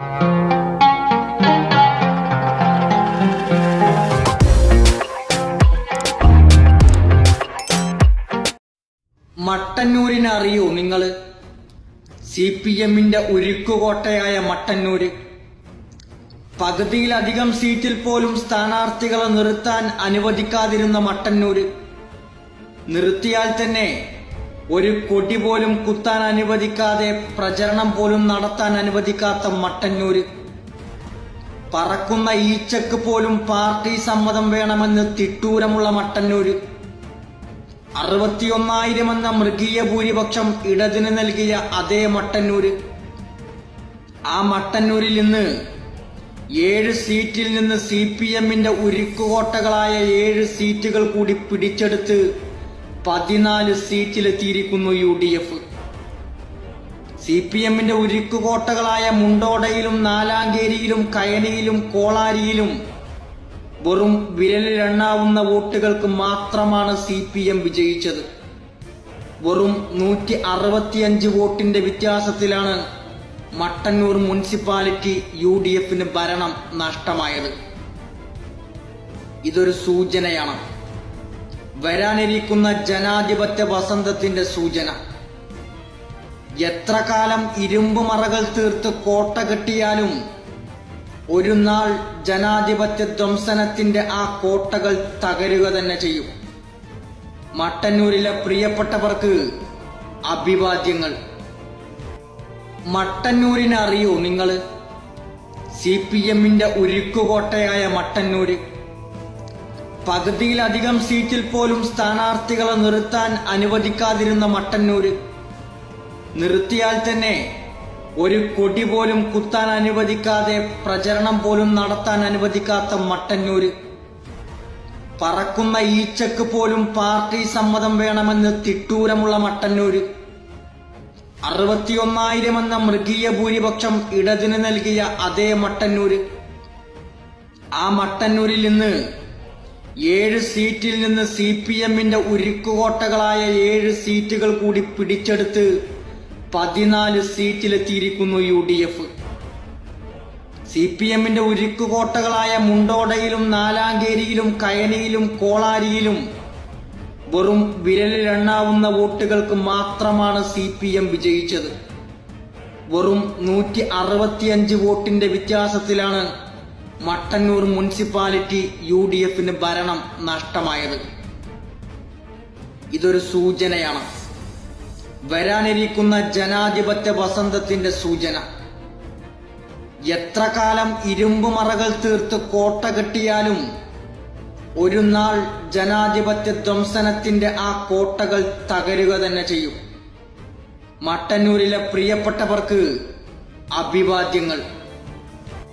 മട്ടന്നൂരിനെ നിങ്ങൾ C P എമ്മിന്റെ ഉരുക്കുകോട്ടയായ മട്ടന്നൂര്. പകുതിയിലധികം സീറ്റിൽ പോലും സ്ഥാനാർത്ഥികളെ നിർത്താൻ അനുവദിക്കാതിരുന്ന മട്ടന്നൂര്. നിർത്തിയാൽ തന്നെ ഒരു കൊടി പോലും കുത്താൻ അനുവദിക്കാതെ പ്രചരണം പോലും നടത്താൻ അനുവദിക്കാത്ത മട്ടന്നൂര്. പറക്കുന്ന ഈച്ചക്ക് പോലും പാർട്ടി സമ്മതം വേണമെന്ന് തിട്ടൂരമുള്ള മട്ടന്നൂര്. അറുപത്തിയൊന്നായിരം എന്ന മൃഗീയ ഭൂരിപക്ഷം ഇടതിന് നൽകിയ അതേ മട്ടന്നൂര്. ആ മട്ടന്നൂരിൽ നിന്ന് ഏഴ് സീറ്റിൽ നിന്ന് സി പി എമ്മിന്റെ ഉരുക്കുകോട്ടകളായ ഏഴ് സീറ്റുകൾ കൂടി പിടിച്ചെടുത്ത് പതിനാല് സീറ്റിലെത്തിയിരിക്കുന്നു U D F C P എമ്മിന്റെ ഉരുക്കുകോട്ടകളായ മുണ്ടോടയിലും നാലാങ്കേരിയിലും കയനിയിലും കോളാരിയിലും വെറും വിരലിലെണ്ണാവുന്ന വോട്ടുകൾക്ക് മാത്രമാണ് സി പി എം വിജയിച്ചത്. വെറും നൂറ്റി അറുപത്തിയഞ്ച് വോട്ടിന്റെ വ്യത്യാസത്തിലാണ് മട്ടന്നൂർ മുനിസിപ്പാലിറ്റി യു ഡി എഫിന് ഭരണം നഷ്ടമായത്. ഇതൊരു സൂചനയാണ്. വരാനിരിക്കുന്ന ജനാധിപത്യ വസന്തത്തിന്റെ സൂചന. എത്ര കാലം ഇരുമ്പ് മറകൾ തീർത്ത് കോട്ട കെട്ടിയാലും ഒരു നാൾ ജനാധിപത്യ ധ്വംസനത്തിന്റെ ആ കോട്ടകൾ തകരുക തന്നെ ചെയ്യും. മട്ടന്നൂരിലെ പ്രിയപ്പെട്ടവർക്ക് അഭിവാദ്യങ്ങൾ. മട്ടന്നൂരിനെ അറിയോ നിങ്ങൾ? സി പി എമ്മിന്റെ ഉരുക്കുകോട്ടയായ മട്ടന്നൂര്. പകുതിയിലധികം സീറ്റിൽ പോലും സ്ഥാനാർത്ഥികളെ നിർത്താൻ അനുവദിക്കാതിരുന്ന മട്ടന്നൂര്. നിർത്തിയാൽ തന്നെ ഒരു കൊടി പോലും കുത്താൻ അനുവദിക്കാതെ പ്രചരണം പോലും നടത്താൻ അനുവദിക്കാത്ത മട്ടന്നൂര്. പറക്കുന്ന ഈച്ചക്ക് പോലും പാർട്ടി സമ്മതം വേണമെന്ന് തിട്ടൂരമുള്ള മട്ടന്നൂര്. അറുപത്തിയൊന്നായിരം എന്ന മൃഗീയ ഭൂരിപക്ഷം ഇടതിന് നൽകിയ അതേ മട്ടന്നൂര്. ആ മട്ടന്നൂരിൽ നിന്ന് ഏഴ് സീറ്റിൽ നിന്ന് സി പി എമ്മിന്റെ ഉരുക്കുകോട്ടകളായ ഏഴ് സീറ്റുകൾ കൂടി പിടിച്ചെടുത്ത് പതിനാല് സീറ്റിലെത്തിയിരിക്കുന്നു U D F. C P എമ്മിന്റെ ഉരുക്കുകോട്ടകളായ മുണ്ടോടയിലും നാലാങ്കേരിയിലും കയനിയിലും കോളാരിയിലും വെറും വിരലിലെണ്ണാവുന്ന വോട്ടുകൾക്ക് മാത്രമാണ് സി പി എം വിജയിച്ചത്. വെറും നൂറ്റി അറുപത്തിയഞ്ച് വോട്ടിന്റെ വ്യത്യാസത്തിലാണ് മട്ടന്നൂർ മുനിസിപ്പാലിറ്റി യു ഡി എഫിന് ഭരണം നഷ്ടമായത്. ഇതൊരു സൂചനയാണ്. വരാനിരിക്കുന്ന ജനാധിപത്യ വസന്തത്തിന്റെ സൂചന. എത്ര കാലം ഇരുമ്പ് മറകൾ തീർത്ത് കോട്ട കെട്ടിയാലും ഒരു നാൾ ജനാധിപത്യ ധ്വംസനത്തിന്റെ ആ കോട്ടകൾ തകരുക തന്നെ ചെയ്യും. മട്ടന്നൂരിലെ പ്രിയപ്പെട്ടവർക്ക് അഭിവാദ്യങ്ങൾ.